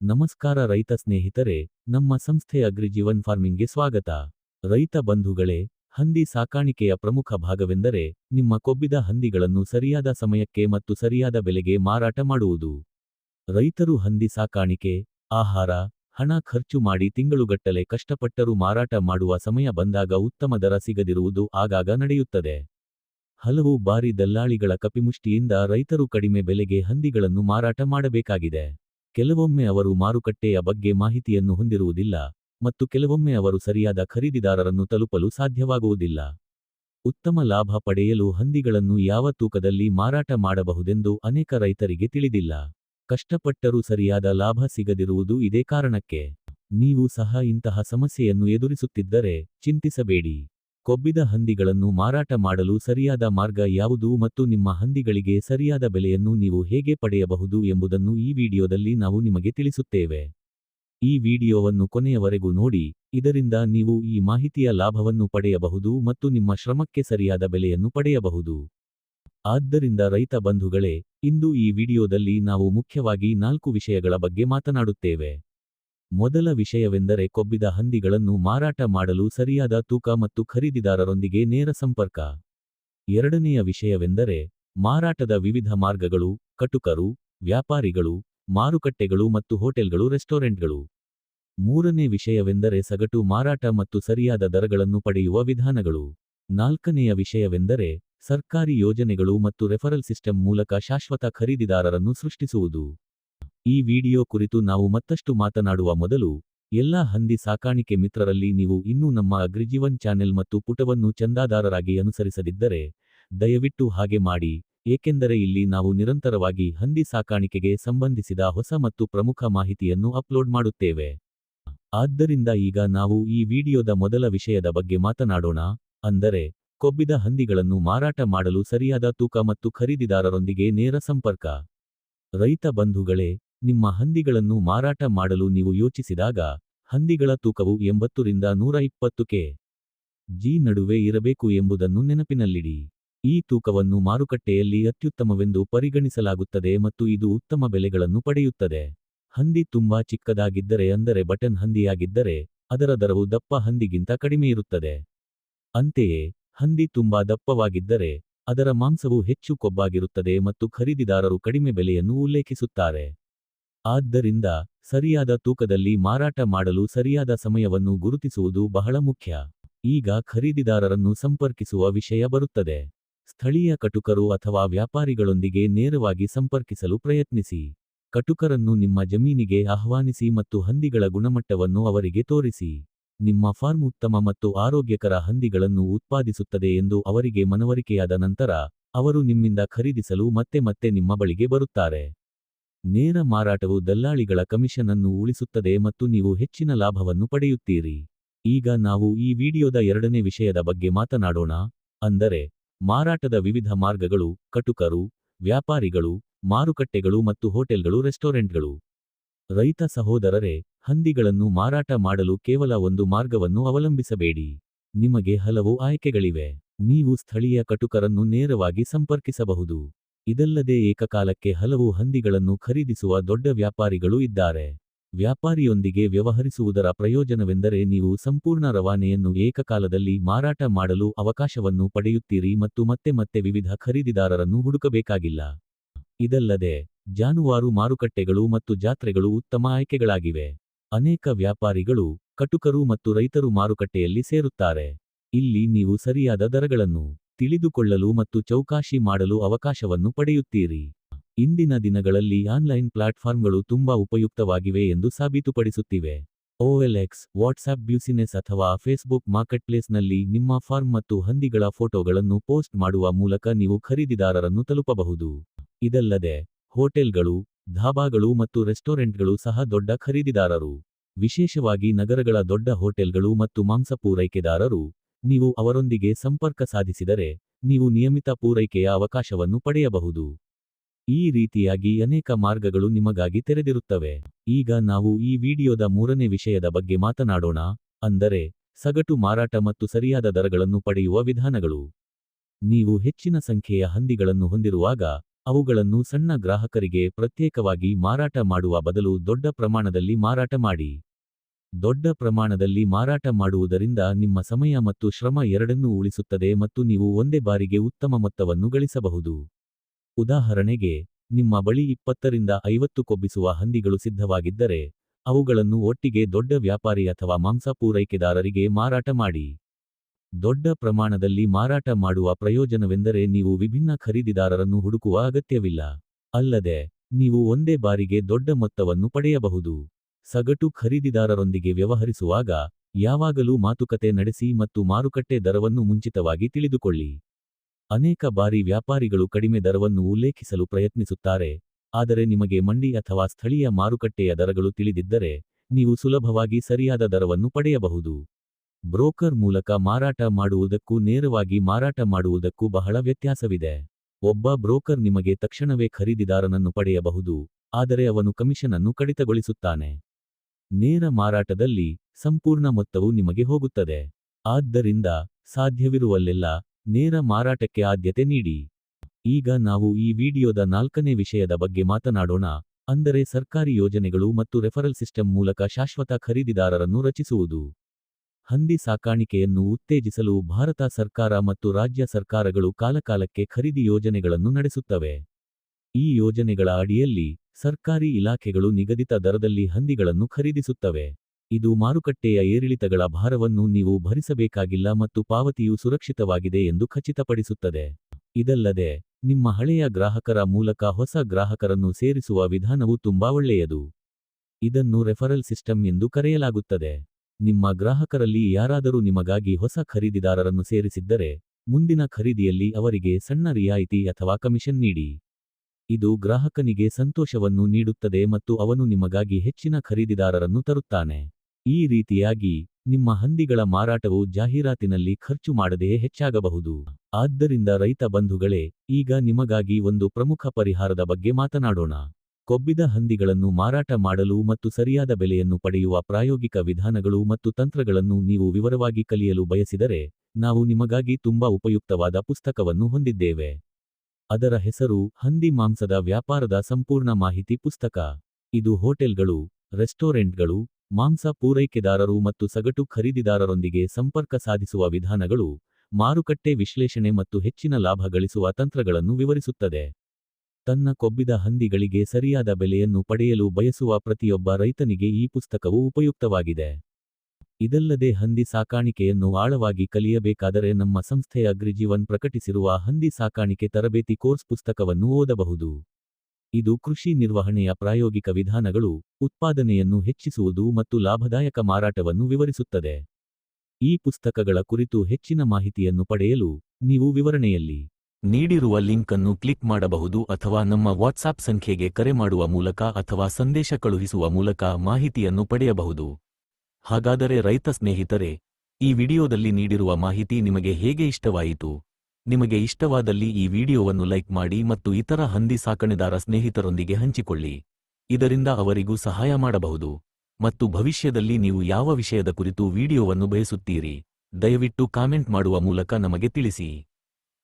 ನಮಸ್ಕಾರ ರೈತ ಸ್ನೇಹಿತರೆ, ನಮ್ಮ ಸಂಸ್ಥೆ ಅಗ್ರಿಜೀವನ್ ಫಾರ್ಮಿಂಗ್ಗೆ ಸ್ವಾಗತ. ರೈತ ಬಂಧುಗಳೇ, ಹಂದಿ ಸಾಕಾಣಿಕೆಯ ಪ್ರಮುಖ ಭಾಗವೆಂದರೆ, ನಿಮ್ಮ ಕೊಬ್ಬಿದ ಹಂದಿಗಳನ್ನು ಸರಿಯಾದ ಸಮಯಕ್ಕೆ ಮತ್ತು ಸರಿಯಾದ ಬೆಲೆಗೆ ಮಾರಾಟ ಮಾಡುವುದು. ರೈತರು ಹಂದಿ ಸಾಕಾಣಿಕೆ, ಆಹಾರ, ಹಣ ಖರ್ಚು ಮಾಡಿ ತಿಂಗಳುಗಟ್ಟಲೆ ಕಷ್ಟಪಟ್ಟರೂ ಮಾರಾಟ ಮಾಡುವ ಸಮಯ ಬಂದಾಗ ಉತ್ತಮ ದರ ಸಿಗದಿರುವುದು ಆಗಾಗ ನಡೆಯುತ್ತದೆ. ಹಲವು ಬಾರಿ ದಲ್ಲಾಳಿಗಳ ಕಪಿಮುಷ್ಟಿಯಿಂದ ರೈತರು ಕಡಿಮೆ ಬೆಲೆಗೆ ಹಂದಿಗಳನ್ನು ಮಾರಾಟ ಮಾಡಬೇಕಾಗಿದೆ. ಕೆಲವೊಮ್ಮೆ ಅವರು ಮಾರುಕಟ್ಟೆಯ ಬಗ್ಗೆ ಮಾಹಿತಿಯನ್ನು ಹೊಂದಿರುವುದಿಲ್ಲ ಮತ್ತು ಕೆಲವೊಮ್ಮೆ ಅವರು ಸರಿಯಾದ ಖರೀದಿದಾರರನ್ನು ತಲುಪಲು ಸಾಧ್ಯವಾಗುವುದಿಲ್ಲ. ಉತ್ತಮ ಲಾಭ ಪಡೆಯಲು ಹಂದಿಗಳನ್ನು ಯಾವ ತೂಕದಲ್ಲಿ ಮಾರಾಟ ಮಾಡಬಹುದೆಂದು ಅನೇಕ ರೈತರಿಗೆ ತಿಳಿದಿಲ್ಲ. ಕಷ್ಟಪಟ್ಟರೂ ಸರಿಯಾದ ಲಾಭ ಸಿಗದಿರುವುದು ಇದೇ ಕಾರಣಕ್ಕೆ ನೀವು ಸಹ ಇಂತಹ ಸಮಸ್ಯೆಯನ್ನು ಎದುರಿಸುತ್ತಿದ್ದರೆ ಚಿಂತಿಸಬೇಡಿ. ಕೊಬ್ಬಿದ ಹಂದಿಗಳನ್ನು ಮಾರಾಟ ಮಾಡಲು ಸರಿಯಾದ ಮಾರ್ಗ ಯಾವುದು ಮತ್ತು ನಿಮ್ಮ ಹಂದಿಗಳಿಗೆ ಸರಿಯಾದ ಬೆಲೆಯನ್ನು ನೀವು ಹೇಗೆ ಪಡೆಯಬಹುದು ಎಂಬುದನ್ನು ಈ ವಿಡಿಯೋದಲ್ಲಿ ನಾವು ನಿಮಗೆ ತಿಳಿಸುತ್ತೇವೆ. ಈ ವಿಡಿಯೋವನ್ನು ಕೊನೆಯವರೆಗೂ ನೋಡಿ, ಇದರಿಂದ ನೀವು ಈ ಮಾಹಿತಿಯ ಲಾಭವನ್ನು ಪಡೆಯಬಹುದು ಮತ್ತು ನಿಮ್ಮ ಶ್ರಮಕ್ಕೆ ಸರಿಯಾದ ಬೆಲೆಯನ್ನು ಪಡೆಯಬಹುದು. ಆದ್ದರಿಂದ ರೈತ ಬಂಧುಗಳೇ, ಇಂದು ಈ ವಿಡಿಯೋದಲ್ಲಿ ನಾವು ಮುಖ್ಯವಾಗಿ ನಾಲ್ಕು ವಿಷಯಗಳ ಬಗ್ಗೆ ಮಾತನಾಡುತ್ತೇವೆ. ಮೊದಲ ವಿಷಯವೆಂದರೆ ಕೊಬ್ಬಿದ ಹಂದಿಗಳನ್ನು ಮಾರಾಟ ಮಾಡಲು ಸರಿಯಾದ ತೂಕ ಮತ್ತು ಖರೀದಿದಾರರೊಂದಿಗೆ ನೇರ ಸಂಪರ್ಕ. ಎರಡನೆಯ ವಿಷಯವೆಂದರೆ ಮಾರಾಟದ ವಿವಿಧ ಮಾರ್ಗಗಳು, ಕಟುಕರು, ವ್ಯಾಪಾರಿಗಳು, ಮಾರುಕಟ್ಟೆಗಳು ಮತ್ತು ಹೋಟೆಲ್ಗಳು, ರೆಸ್ಟೋರೆಂಟ್ಗಳು. ಮೂರನೇ ವಿಷಯವೆಂದರೆ ಸಗಟು ಮಾರಾಟ ಮತ್ತು ಸರಿಯಾದ ದರಗಳನ್ನು ಪಡೆಯುವ ವಿಧಾನಗಳು. ನಾಲ್ಕನೆಯ ವಿಷಯವೆಂದರೆ ಸರ್ಕಾರಿ ಯೋಜನೆಗಳು ಮತ್ತು ರೆಫರಲ್ ಸಿಸ್ಟಮ್ ಮೂಲಕ ಶಾಶ್ವತ ಖರೀದಿದಾರರನ್ನು ಸೃಷ್ಟಿಸುವುದು. ಈ ವಿಡಿಯೋ ಕುರಿತು ನಾವು ಮತ್ತಷ್ಟು ಮಾತನಾಡುವ ಮೊದಲು, ಎಲ್ಲಾ ಹಂದಿ ಸಾಕಾಣಿಕೆ ಮಿತ್ರರಲ್ಲಿ ನೀವು ಇನ್ನೂ ನಮ್ಮ ಅಗ್ರಿಜೀವನ್ ಚಾನೆಲ್ ಮತ್ತು ಪುಟವನ್ನು ಚಂದಾದಾರರಾಗಿ ಅನುಸರಿಸದಿದ್ದರೆ, ದಯವಿಟ್ಟು ಹಾಗೆ ಮಾಡಿ, ಏಕೆಂದರೆ ಇಲ್ಲಿ ನಾವು ನಿರಂತರವಾಗಿ ಹಂದಿ ಸಾಕಾಣಿಕೆಗೆ ಸಂಬಂಧಿಸಿದ ಹೊಸ ಮತ್ತು ಪ್ರಮುಖ ಮಾಹಿತಿಯನ್ನು ಅಪ್ಲೋಡ್ ಮಾಡುತ್ತೇವೆ. ಆದ್ದರಿಂದ ಈಗ ನಾವು ಈ ವಿಡಿಯೋದ ಮೊದಲ ವಿಷಯದ ಬಗ್ಗೆ ಮಾತನಾಡೋಣ, ಅಂದರೆ, ಕೊಬ್ಬಿದ ಹಂದಿಗಳನ್ನು ಮಾರಾಟ ಮಾಡಲು ಸರಿಯಾದ ತೂಕ ಮತ್ತು ಖರೀದಿದಾರರೊಂದಿಗೆ ನೇರ ಸಂಪರ್ಕ. ರೈತ ಬಂಧುಗಳೇ ನಿಮ್ಮ ಹಂದಿಗಳನ್ನು ಮಾರಾಟ ಮಾಡಲು ನೀವು ಯೋಚಿಸಿದಾಗ, ಹಂದಿಗಳ ತೂಕವು ಎಂಬತ್ತರಿಂದ ನೂರ ಇಪ್ಪತ್ತು ಕೆ. ಜಿ ನಡುವೆ ಇರಬೇಕು ಎಂಬುದನ್ನು ನೆನಪಿನಲ್ಲಿಡಿ. ಈ ತೂಕವನ್ನು ಮಾರುಕಟ್ಟೆಯಲ್ಲಿ ಅತ್ಯುತ್ತಮವೆಂದು ಪರಿಗಣಿಸಲಾಗುತ್ತದೆ ಮತ್ತು ಇದು ಉತ್ತಮ ಬೆಲೆಗಳನ್ನು ಪಡೆಯುತ್ತದೆ. ಹಂದಿ ತುಂಬಾ ಚಿಕ್ಕದಾಗಿದ್ದರೆ ಅಂದರೆ ಬಟನ್ ಹಂದಿಯಾಗಿದ್ದರೆ, ಅದರ ದರವು ದಪ್ಪ ಹಂದಿಗಿಂತ ಕಡಿಮೆಯಿರುತ್ತದೆ ಅಂತೆಯೇ, ಹಂದಿ ತುಂಬಾ ದಪ್ಪವಾಗಿದ್ದರೆ, ಅದರ ಮಾಂಸವು ಹೆಚ್ಚು ಕೊಬ್ಬಾಗಿರುತ್ತದೆ ಮತ್ತು ಖರೀದಿದಾರರು ಕಡಿಮೆ ಬೆಲೆಯನ್ನು ಉಲ್ಲೇಖಿಸುತ್ತಾರೆ. ಆದ್ದರಿಂದ ಸರಿಯಾದ ತೂಕದಲ್ಲಿ ಮಾರಾಟ ಮಾಡಲು ಸರಿಯಾದ ಸಮಯವನ್ನು ಗುರುತಿಸುವುದು ಬಹಳ ಮುಖ್ಯ. ಈಗ ಖರೀದಿದಾರರನ್ನು ಸಂಪರ್ಕಿಸುವ ವಿಷಯ ಬರುತ್ತದೆ. ಸ್ಥಳೀಯ ಕಟುಕರು ಅಥವಾ ವ್ಯಾಪಾರಿಗಳೊಂದಿಗೆ ನೇರವಾಗಿ ಸಂಪರ್ಕಿಸಲು ಪ್ರಯತ್ನಿಸಿ. ಕಟುಕರನ್ನು ನಿಮ್ಮ ಜಮೀನಿಗೆ ಆಹ್ವಾನಿಸಿ ಮತ್ತು ಹಂದಿಗಳ ಗುಣಮಟ್ಟವನ್ನು ಅವರಿಗೆ ತೋರಿಸಿ. ನಿಮ್ಮ ಫಾರ್ಮ್ ಉತ್ತಮ ಮತ್ತು ಆರೋಗ್ಯಕರ ಹಂದಿಗಳನ್ನು ಉತ್ಪಾದಿಸುತ್ತದೆ ಎಂದು ಅವರಿಗೆ ಮನವರಿಕೆಯಾದ ನಂತರ, ಅವರು ನಿಮ್ಮಿಂದ ಖರೀದಿಸಲು ಮತ್ತೆ ಮತ್ತೆ ನಿಮ್ಮ ಬಳಿಗೆ ಬರುತ್ತಾರೆ. ನೇರ ಮಾರಾಟವು ದಲ್ಲಾಳಿಗಳ ಕಮಿಷನ್ ಅನ್ನು ಉಳಿಸುತ್ತದೆ ಮತ್ತು ನೀವು ಹೆಚ್ಚಿನ ಲಾಭವನ್ನು ಪಡೆಯುತ್ತೀರಿ. ಈಗ ನಾವು ಈ ವಿಡಿಯೋದ ಎರಡನೇ ವಿಷಯದ ಬಗ್ಗೆ ಮಾತನಾಡೋಣ. ಅಂದರೆ, ಮಾರಾಟದ ವಿವಿಧ ಮಾರ್ಗಗಳು, ಕಟುಕರು, ವ್ಯಾಪಾರಿಗಳು, ಮಾರುಕಟ್ಟೆಗಳು ಮತ್ತು ಹೋಟೆಲ್ಗಳು, ರೆಸ್ಟೋರೆಂಟ್ಗಳು. ರೈತ ಸಹೋದರರೇ, ಹಂದಿಗಳನ್ನು ಮಾರಾಟ ಮಾಡಲು ಕೇವಲ ಒಂದು ಮಾರ್ಗವನ್ನು ಅವಲಂಬಿಸಬೇಡಿ. ನಿಮಗೆ ಹಲವು ಆಯ್ಕೆಗಳಿವೆ. ನೀವು ಸ್ಥಳೀಯ ಕಟುಕರನ್ನು ನೇರವಾಗಿ ಸಂಪರ್ಕಿಸಬಹುದು. ಇದಲ್ಲದೆ ಏಕಕಾಲಕ್ಕೆ ಹಲವು ಹಂದಿಗಳನ್ನು ಖರೀದಿಸುವ ದೊಡ್ಡ ವ್ಯಾಪಾರಿಗಳು ಇದ್ದಾರೆ. ವ್ಯಾಪಾರಿಯೊಂದಿಗೆ ವ್ಯವಹರಿಸುವುದರ ಪ್ರಯೋಜನವೆಂದರೆ ನೀವು ಸಂಪೂರ್ಣ ರವಾನೆಯನ್ನು ಏಕಕಾಲದಲ್ಲಿ ಮಾರಾಟ ಮಾಡಲು ಅವಕಾಶವನ್ನು ಪಡೆಯುತ್ತೀರಿ ಮತ್ತು ಮತ್ತೆ ಮತ್ತೆ ವಿವಿಧ ಖರೀದಿದಾರರನ್ನು ಹುಡುಕಬೇಕಾಗಿಲ್ಲ. ಇದಲ್ಲದೆ, ಜಾನುವಾರು ಮಾರುಕಟ್ಟೆಗಳು ಮತ್ತು ಜಾತ್ರೆಗಳು ಉತ್ತಮ ಆಯ್ಕೆಗಳಾಗಿವೆ. ಅನೇಕ ವ್ಯಾಪಾರಿಗಳು ಕಟುಕರು ಮತ್ತು ರೈತರು ಮಾರುಕಟ್ಟೆಯಲ್ಲಿ ಸೇರುತ್ತಾರೆ. ಇಲ್ಲಿ ನೀವು ಸರಿಯಾದ ದರಗಳನ್ನು ತಿಳಿದುಕೊಳ್ಳಲು ಮತ್ತು ಚೌಕಾಶಿ ಮಾಡಲು ಅವಕಾಶವನ್ನು ಪಡೆಯುತ್ತೀರಿ. ಇಂದಿನ ದಿನಗಳಲ್ಲಿ ಆನ್ಲೈನ್ ಪ್ಲಾಟ್ಫಾರ್ಮ್ಗಳು ತುಂಬಾ ಉಪಯುಕ್ತವಾಗಿವೆ ಎಂದು ಸಾಬೀತುಪಡಿಸುತ್ತಿವೆ. ಓಎಲ್ಎಕ್ಸ್ ವಾಟ್ಸ್ಆಪ್ ಬ್ಯೂಸಿನೆಸ್ ಅಥವಾ ಫೇಸ್ಬುಕ್ ಮಾರ್ಕೆಟ್ಪ್ಲೇಸ್ನಲ್ಲಿ ನಿಮ್ಮ ಫಾರ್ಮ್ ಮತ್ತು ಹಂದಿಗಳ ಫೋಟೋಗಳನ್ನು ಪೋಸ್ಟ್ ಮಾಡುವ ಮೂಲಕ ನೀವು ಖರೀದಿದಾರರನ್ನು ತಲುಪಬಹುದು. ಇದಲ್ಲದೆ, ಹೋಟೆಲ್ಗಳು, ಧಾಬಾಗಳು ಮತ್ತು ರೆಸ್ಟೋರೆಂಟ್ಗಳು ಸಹ ದೊಡ್ಡ ಖರೀದಿದಾರರು. ವಿಶೇಷವಾಗಿ ನಗರಗಳ ದೊಡ್ಡ ಹೋಟೆಲ್ಗಳು ಮತ್ತು ಮಾಂಸ ಪೂರೈಕೆದಾರರು. ನೀವು ಅವರೊಂದಿಗೆ ಸಂಪರ್ಕ ಸಾಧಿಸಿದರೆ, ನೀವು ನಿಯಮಿತ ಪೂರೈಕೆಯ ಅವಕಾಶವನ್ನು ಪಡೆಯಬಹುದು. ಈ ರೀತಿಯಾಗಿ ಅನೇಕ ಮಾರ್ಗಗಳು ನಿಮಗಾಗಿ ತೆರೆದಿರುತ್ತವೆ. ಈಗ ನಾವು ಈ ವಿಡಿಯೋದ ಮೂರನೇ ವಿಷಯದ ಬಗ್ಗೆ ಮಾತನಾಡೋಣ, ಅಂದರೆ, ಸಗಟು ಮಾರಾಟ ಮತ್ತು ಸರಿಯಾದ ದರಗಳನ್ನು ಪಡೆಯುವ ವಿಧಾನಗಳು. ನೀವು ಹೆಚ್ಚಿನ ಸಂಖ್ಯೆಯ ಹಂದಿಗಳನ್ನು ಹೊಂದಿರುವಾಗ, ಅವುಗಳನ್ನು ಸಣ್ಣ ಗ್ರಾಹಕರಿಗೆ ಪ್ರತ್ಯೇಕವಾಗಿ ಮಾರಾಟ ಮಾಡುವ ಬದಲು ದೊಡ್ಡ ಪ್ರಮಾಣದಲ್ಲಿ ಮಾರಾಟ ಮಾಡಿ. ದೊಡ್ಡ ಪ್ರಮಾಣದಲ್ಲಿ ಮಾರಾಟ ಮಾಡುವುದರಿಂದ ನಿಮ್ಮ ಸಮಯ ಮತ್ತು ಶ್ರಮ ಎರಡನ್ನೂ ಉಳಿಸುತ್ತದೆ ಮತ್ತು ನೀವು ಒಂದೇ ಬಾರಿಗೆ ಉತ್ತಮ ಮೊತ್ತವನ್ನು ಗಳಿಸಬಹುದು. ಉದಾಹರಣೆಗೆ, ನಿಮ್ಮ ಬಳಿ ಇಪ್ಪತ್ತರಿಂದ ಐವತ್ತು ಕೊಬ್ಬಿಸುವ ಹಂದಿಗಳು ಸಿದ್ಧವಾಗಿದ್ದರೆ, ಅವುಗಳನ್ನು ಒಟ್ಟಿಗೆ ದೊಡ್ಡ ವ್ಯಾಪಾರಿ ಅಥವಾ ಮಾಂಸ ಪೂರೈಕೆದಾರರಿಗೆ ಮಾರಾಟ ಮಾಡಿ. ದೊಡ್ಡ ಪ್ರಮಾಣದಲ್ಲಿ ಮಾರಾಟ ಮಾಡುವ ಪ್ರಯೋಜನವೆಂದರೆ ನೀವು ವಿಭಿನ್ನ ಖರೀದಿದಾರರನ್ನು ಹುಡುಕುವ ಅಗತ್ಯವಿಲ್ಲ. ಅಲ್ಲದೆ, ನೀವು ಒಂದೇ ಬಾರಿಗೆ ದೊಡ್ಡ ಮೊತ್ತವನ್ನು ಪಡೆಯಬಹುದು. ಸಗಟು ಖರೀದಿದಾರರೊಂದಿಗೆ ವ್ಯವಹರಿಸುವಾಗ ಯಾವಾಗಲೂ ಮಾತುಕತೆ ನಡೆಸಿ ಮತ್ತು ಮಾರುಕಟ್ಟೆ ದರವನ್ನು ಮುಂಚಿತವಾಗಿ ತಿಳಿದುಕೊಳ್ಳಿ. ಅನೇಕ ಬಾರಿ ವ್ಯಾಪಾರಿಗಳು ಕಡಿಮೆ ದರವನ್ನು ಉಲ್ಲೇಖಿಸಲು ಪ್ರಯತ್ನಿಸುತ್ತಾರೆ, ಆದರೆ ನಿಮಗೆ ಮಂಡಿ ಅಥವಾ ಸ್ಥಳೀಯ ಮಾರುಕಟ್ಟೆಯ ದರಗಳು ತಿಳಿದಿದ್ದರೆ ನೀವು ಸುಲಭವಾಗಿ ಸರಿಯಾದ ದರವನ್ನು ಪಡೆಯಬಹುದು. ಬ್ರೋಕರ್ ಮೂಲಕ ಮಾರಾಟ ಮಾಡುವುದಕ್ಕೂ ನೇರವಾಗಿ ಮಾರಾಟ ಮಾಡುವುದಕ್ಕೂ ಬಹಳ ವ್ಯತ್ಯಾಸವಿದೆ. ಒಬ್ಬ ಬ್ರೋಕರ್ ನಿಮಗೆ ತಕ್ಷಣವೇ ಖರೀದಿದಾರನನ್ನು ಪಡೆಯಬಹುದು, ಆದರೆ ಅವನು ಕಮಿಷನ್ ಅನ್ನು ಕಡಿತಗೊಳಿಸುತ್ತಾನೆ. ನೇರ ಮಾರಾಟದಲ್ಲಿ ಸಂಪೂರ್ಣ ಮೊತ್ತವು ನಿಮಗೆ ಹೋಗುತ್ತದೆ. ಆದ್ದರಿಂದ ಸಾಧ್ಯವಿರುವಲ್ಲೆಲ್ಲ ನೇರ ಮಾರಾಟಕ್ಕೆ ಆದ್ಯತೆ ನೀಡಿ. ಈಗ ನಾವು ಈ ವಿಡಿಯೋದ ನಾಲ್ಕನೇ ವಿಷಯದ ಬಗ್ಗೆ ಮಾತನಾಡೋಣ. ಅಂದರೆ ಸರ್ಕಾರಿ ಯೋಜನೆಗಳು ಮತ್ತು ರೆಫರಲ್ ಸಿಸ್ಟಮ್ ಮೂಲಕ ಶಾಶ್ವತ ಖರೀದಿದಾರರನ್ನು ರಚಿಸುವುದು. ಹಂದಿ ಸಾಕಾಣಿಕೆಯನ್ನು ಉತ್ತೇಜಿಸಲು ಭಾರತ ಸರ್ಕಾರ ಮತ್ತು ರಾಜ್ಯ ಸರ್ಕಾರಗಳು ಕಾಲಕಾಲಕ್ಕೆ ಖರೀದಿ ಯೋಜನೆಗಳನ್ನು ನಡೆಸುತ್ತವೆ. ಈ ಯೋಜನೆಗಳ ಅಡಿಯಲ್ಲಿ ಸರ್ಕಾರಿ ಇಲಾಖೆಗಳು ನಿಗದಿತ ದರದಲ್ಲಿ ಹಂದಿಗಳನ್ನು ಖರೀದಿಸುತ್ತವೆ. ಇದು ಮಾರುಕಟ್ಟೆಯ ಏರಿಳಿತಗಳ ಭಾರವನ್ನು ನೀವು ಭರಿಸಬೇಕಾಗಿಲ್ಲ ಮತ್ತು ಪಾವತಿಯು ಸುರಕ್ಷಿತವಾಗಿದೆ ಎಂದು ಖಚಿತಪಡಿಸುತ್ತದೆ. ಇದಲ್ಲದೆ, ನಿಮ್ಮ ಹಳೆಯ ಗ್ರಾಹಕರ ಮೂಲಕ ಹೊಸ ಗ್ರಾಹಕರನ್ನು ಸೇರಿಸುವ ವಿಧಾನವು ತುಂಬಾ ಒಳ್ಳೆಯದು. ಇದನ್ನು ರೆಫರಲ್ ಸಿಸ್ಟಮ್ ಎಂದು ಕರೆಯಲಾಗುತ್ತದೆ. ನಿಮ್ಮ ಗ್ರಾಹಕರಲ್ಲಿ ಯಾರಾದರೂ ನಿಮಗಾಗಿ ಹೊಸ ಖರೀದಿದಾರರನ್ನು ಸೇರಿಸಿದ್ದರೆ, ಮುಂದಿನ ಖರೀದಿಯಲ್ಲಿ ಅವರಿಗೆ ಸಣ್ಣ ರಿಯಾಯಿತಿ ಅಥವಾ ಕಮಿಷನ್ ನೀಡಿ. ಇದು ಗ್ರಾಹಕನಿಗೆ ಸಂತೋಷವನ್ನು ನೀಡುತ್ತದೆ ಮತ್ತು ಅವನು ನಿಮಗಾಗಿ ಹೆಚ್ಚಿನ ಖರೀದಿದಾರರನ್ನು ತರುತ್ತಾನೆ. ಈ ರೀತಿಯಾಗಿ ನಿಮ್ಮ ಹಂದಿಗಳ ಮಾರಾಟವು ಜಾಹೀರಾತಿನಲ್ಲಿ ಖರ್ಚು ಮಾಡದೆಯೇ ಹೆಚ್ಚಾಗಬಹುದು. ಆದ್ದರಿಂದ ರೈತ ಬಂಧುಗಳೇ, ಈಗ ನಿಮಗಾಗಿ ಒಂದು ಪ್ರಮುಖ ಪರಿಹಾರದ ಬಗ್ಗೆ ಮಾತನಾಡೋಣ. ಕೊಬ್ಬಿದ ಹಂದಿಗಳನ್ನು ಮಾರಾಟ ಮಾಡಲು ಮತ್ತು ಸರಿಯಾದ ಬೆಲೆಯನ್ನು ಪಡೆಯುವ ಪ್ರಾಯೋಗಿಕ ವಿಧಾನಗಳು ಮತ್ತು ತಂತ್ರಗಳನ್ನು ನೀವು ವಿವರವಾಗಿ ಕಲಿಯಲು ಬಯಸಿದರೆ, ನಾವು ನಿಮಗಾಗಿ ತುಂಬಾ ಉಪಯುಕ್ತವಾದ ಪುಸ್ತಕವನ್ನು ಹೊಂದಿದ್ದೇವೆ. ಅದರ ಹೆಸರು ಹಂದಿ ಮಾಂಸದ ವ್ಯಾಪಾರದ ಸಂಪೂರ್ಣ ಮಾಹಿತಿ ಪುಸ್ತಕ. ಇದು ಹೋಟೆಲ್ಗಳು, ರೆಸ್ಟೋರೆಂಟ್ಗಳು, ಮಾಂಸ ಪೂರೈಕೆದಾರರು ಮತ್ತು ಸಗಟು ಖರೀದಿದಾರರೊಂದಿಗೆ ಸಂಪರ್ಕ ಸಾಧಿಸುವ ವಿಧಾನಗಳು, ಮಾರುಕಟ್ಟೆ ವಿಶ್ಲೇಷಣೆ ಮತ್ತು ಹೆಚ್ಚಿನ ಲಾಭ ಗಳಿಸುವ ತಂತ್ರಗಳನ್ನು ವಿವರಿಸುತ್ತದೆ. ತನ್ನ ಕೊಬ್ಬಿದ ಹಂದಿಗಳಿಗೆ ಸರಿಯಾದ ಬೆಲೆಯನ್ನು ಪಡೆಯಲು ಬಯಸುವ ಪ್ರತಿಯೊಬ್ಬ ರೈತನಿಗೆ ಈ ಪುಸ್ತಕವು ಉಪಯುಕ್ತವಾಗಿದೆ. ಇದಲ್ಲದೆ ಹಂದಿ ಸಾಕಾಣಿಕೆಯನ್ನು ಆಳವಾಗಿ ಕಲಿಯಬೇಕಾದರೆ ನಮ್ಮ ಸಂಸ್ಥೆಯ ಅಗ್ರಿಜೀವನ್ ಪ್ರಕಟಿಸಿರುವ ಹಂದಿ ಸಾಕಾಣಿಕೆ ತರಬೇತಿ ಕೋರ್ಸ್ ಪುಸ್ತಕವನ್ನು ಓದಬಹುದು. ಇದು ಕೃಷಿ ನಿರ್ವಹಣೆಯ ಪ್ರಾಯೋಗಿಕ ವಿಧಾನಗಳು, ಉತ್ಪಾದನೆಯನ್ನು ಹೆಚ್ಚಿಸುವುದು ಮತ್ತು ಲಾಭದಾಯಕ ಮಾರಾಟವನ್ನು ವಿವರಿಸುತ್ತದೆ. ಈ ಪುಸ್ತಕಗಳ ಕುರಿತು ಹೆಚ್ಚಿನ ಮಾಹಿತಿಯನ್ನು ಪಡೆಯಲು ನೀವು ವಿವರಣೆಯಲ್ಲಿ ನೀಡಿರುವ ಲಿಂಕ್ ಅನ್ನು ಕ್ಲಿಕ್ ಮಾಡಬಹುದು ಅಥವಾ ನಮ್ಮ ವಾಟ್ಸಾಪ್ ಸಂಖ್ಯೆಗೆ ಕರೆ ಮಾಡುವ ಮೂಲಕ ಅಥವಾ ಸಂದೇಶ ಕಳುಹಿಸುವ ಮೂಲಕ ಮಾಹಿತಿಯನ್ನು ಪಡೆಯಬಹುದು. ಹಾಗಾದರೆ ರೈತ ಸ್ನೇಹಿತರೆ, ಈ ವಿಡಿಯೋದಲ್ಲಿ ನೀಡಿರುವ ಮಾಹಿತಿ ನಿಮಗೆ ಹೇಗೆ ಇಷ್ಟವಾಯಿತು? ನಿಮಗೆ ಇಷ್ಟವಾದಲ್ಲಿ ಈ ವಿಡಿಯೋವನ್ನು ಲೈಕ್ ಮಾಡಿ ಮತ್ತು ಇತರ ಹಂದಿ ಸಾಕಣೆದಾರ ಸ್ನೇಹಿತರೊಂದಿಗೆ ಹಂಚಿಕೊಳ್ಳಿ. ಇದರಿಂದ ಅವರಿಗೂ ಸಹಾಯ ಮಾಡಬಹುದು. ಮತ್ತು ಭವಿಷ್ಯದಲ್ಲಿ ನೀವು ಯಾವ ವಿಷಯದ ಕುರಿತು ವಿಡಿಯೋವನ್ನು ಬಯಸುತ್ತೀರಿ, ದಯವಿಟ್ಟು ಕಾಮೆಂಟ್ ಮಾಡುವ ಮೂಲಕ ನಮಗೆ ತಿಳಿಸಿ.